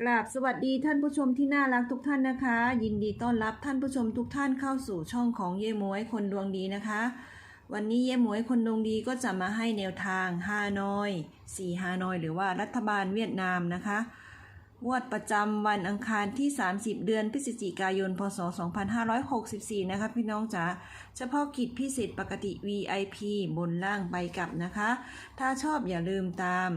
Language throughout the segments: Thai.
กราบสวัสดีท่านผู้ชมที่น่ารักทุกท่านนะคะ ยินดีต้อนรับท่านผู้ชมทุกท่านเข้าสู่ช่องของเย่หมวยคนดวงดีนะคะ วันนี้เย่หมวยคนดวงดีก็จะมาให้แนวทางฮานอยสี่ฮานอยหรือว่ารัฐบาลเวียดนามนะคะงวดประจำวันอังคารที่ 30 เดือนพฤศจิกายน พศ 2564 นะคะพี่น้องจ๋า เฉพาะกิจพิเศษปกติ VIP บนล่างไปกลับนะคะ ถ้าชอบอย่าลืมตาม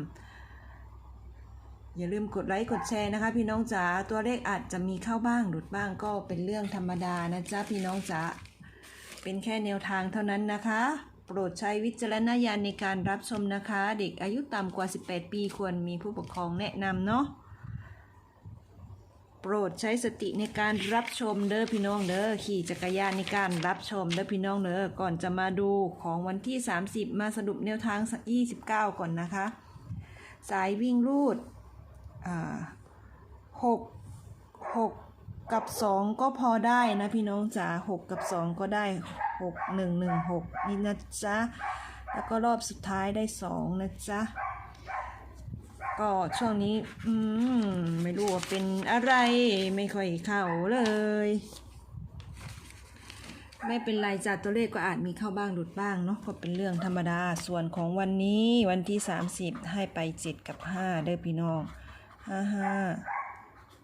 อย่าลืมกดไลค์กดแชร์นะคะ พี่น้องจ๋าตัวเลขอาจจะมีเข้าบ้างหลุดบ้างก็เป็นเรื่องธรรมดานะจ๊ะพี่น้องจ๋าเป็นแค่แนวทางเท่านั้นนะคะ โปรดใช้วิจารณญาณในการรับชมนะคะ เด็กอายุต่ำกว่า 18 ปีควรมีผู้ปกครองแนะนำเนาะโปรดใช้สติในการรับชมเด้อพี่น้องเด้อขี่จักรยานในการรับชมเด้อพี่น้องเด้อก่อนจะมาดูของวันที่ 30 มาสรุปแนวทาง 29 ก่อนนะคะ สายวิ่งรูด หกหกกับสองก็พอได้นะพี่น้องจ๋าหกกับสองก็ได้หกหนึ่งหนึ่งหกนี่นะจ๊ะ แล้วก็รอบสุดท้ายได้สองนะจ๊ะ ก็ช่วงนี้ อืม ไม่รู้ว่าเป็นอะไรไม่ค่อยเข้าเลย ไม่เป็นไรจ้ะตัวเลขก็อาจมีเข้าบ้างหลุดบ้างเนาะก็เป็นเรื่องธรรมดาส่วนของวันนี้วันที่ 30 ให้ไป 7 กับ5เด้อพี่น้อง ห้าห้า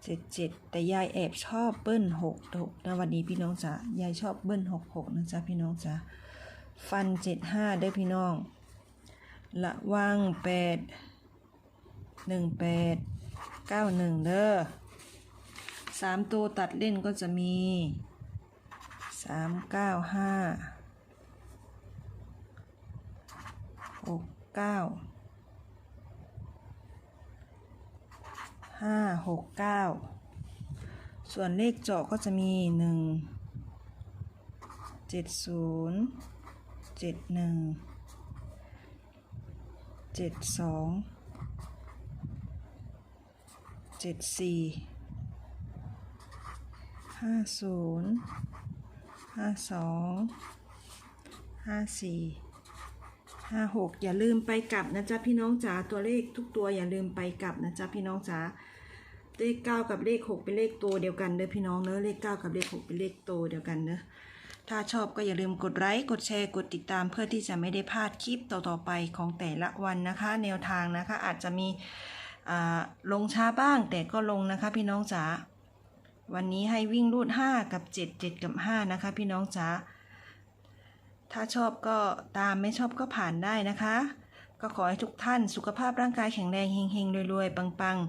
เจ็ดเจ็ดแต่ยายแอบชอบเบิ้ลหกหกนะวันนี้พี่น้องจ๋ายายชอบเบิ้ลหกหกนะจ๊ะพี่น้องจ๋าฟันเจ็ดห้าได้อพี่น้องระวังแปดหนึ่งแปดเก้าหนึ่งเด้อสามตัวตัดเล่นก็จะมีสามเก้าห้าหกเก้า หกเก้าส่วนเลขเจาะก็จะมีหนึ่งเจ็ดศูนย์เจ็ดหนึ่งเจ็ดสองเจ็ดสี่ห้าศูนย์ห้าสองห้าสี่ห้าหกอย่าลืมไปกลับนะจ๊ะพี่น้องจ๋าตัวเลขทุกตัวอย่าลืมไปกลับนะจ๊ะพี่น้องจ๋า เลขเก้ากับเลขหกเป็นเลขตัวเดียวกันเด้อพี่น้องเนอะเลขเก้ากับเลขหกเป็นเลขตัวเดียวกันเนอะถ้าชอบก็อย่าลืมกดไลค์กดแชร์กดติดตามเพื่อที่จะไม่ได้พลาดคลิปต่อๆไปของแต่ละวันนะคะ แนวทางนะคะ อาจจะมีลงช้าบ้างแต่ก็ลงนะคะพี่น้องจ๋าวันนี้ให้วิ่งรูด 5 กับ 7 7 กับ 5 นะคะ พี่น้องจ๋าถ้าชอบก็ตามไม่ชอบก็ผ่านได้นะคะ ก็ขอให้ทุกท่านสุขภาพร่างกายแข็งแรงเฮงๆรวยๆปังๆ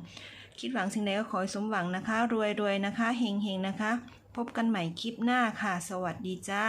คิดหวังสิ่งใดก็ขอให้สมหวังนะคะ รวยๆนะคะเฮงๆนะคะ พบกันใหม่คลิปหน้าค่ะ สวัสดีจ้า